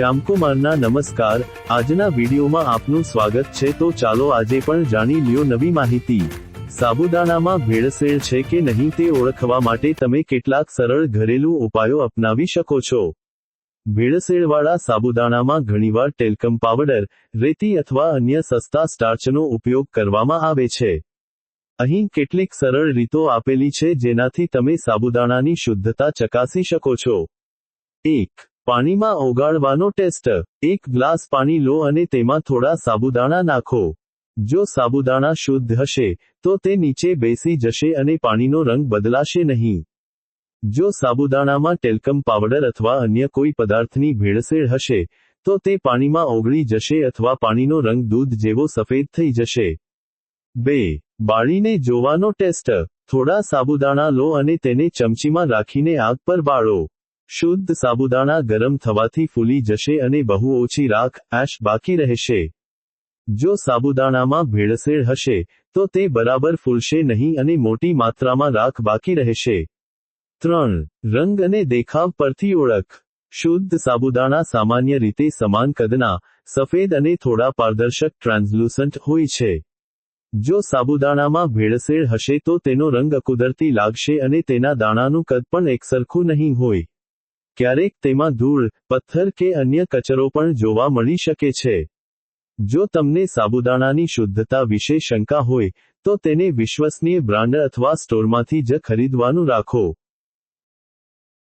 શ્યામકુમારના નમસ્કાર. આજના વિડીયોમાં આપનું સ્વાગત છે. તો ચાલો આજે પણ જાણી લ્યો નવી માહિતી. સાબુદાણામાં ભેળસેળ છે કે નહીં તે ઓળખવા માટે તમે કેટલાક સરળ ઘરેલું ઉપાયો અપનાવી શકો છો. ભેળસેળવાળા સાબુદાણામાં ઘણીવાર ટેલ્કમ પાવડર, રેતી અથવા અન્ય સસ્તા સ્ટાર્ચનો ઉપયોગ કરવામાં આવે છે. અહીં કેટલીક સરળ રીતો આપેલી છે જેનાથી તમે સાબુદાણાની શુદ્ધતા ચકાસી શકો છો. એક પાણીમાં ઓગાળવાનો ટેસ્ટ. એક ગ્લાસ પાણી લો અને તેમાં થોડા સાબુદાણા નાખો. જો સાબુદાણા શુદ્ધ હશે, તો તે નીચે બેસી જશે અને પાણીનો રંગ બદલાશે નહીં. જો સાબુદાણામાં ટેલ્કમ પાવડર અથવા અન્ય કોઈ પદાર્થની ભેળસેળ હશે, તો તે પાણીમાં ઓગળી જશે અથવા પાણીનો રંગ દૂધ જેવો સફેદ થઈ જશે. બે, બાળીને જોવાનો ટેસ્ટ. થોડા સાબુદાણા લો અને તેને ચમચીમાં રાખીને આગ પર બાળો. શુદ્ધ સાબુદાણા ગરમ થવાથી ફૂલી જશે અને બહુ ઓછી રાખ એશ બાકી રહેશે. જો સાબુદાણામાં ભેળસેળ હશે, તો તે બરાબર ફૂલશે નહીં અને મોટી માત્રામાં રાખ બાકી રહેશે. ત્રણ, રંગ અને દેખાવ પરથી ઓળખ. શુદ્ધ સાબુદાણા સામાન્ય રીતે સમાન કદના, સફેદ અને થોડા પારદર્શક ટ્રાન્સલ્યુસન્ટ હોય છે. જો સાબુદાણામાં ભેળસેળ હશે તો તેનો રંગ અકુદરતી લાગશે અને તેના દાણાનું કદ પણ એકસરખું નહીં હોય. ક્યારેક તેમાં ધૂળ, પથ્થર કે અન્ય કચરો પણ જોવા મળી શકે છે. જો તમને સાબુદાણાની શુદ્ધતા વિશે શંકા હોય, તો તેને વિશ્વસનીય બ્રાન્ડ અથવા સ્ટોરમાંથી જ ખરીદવાનું રાખો.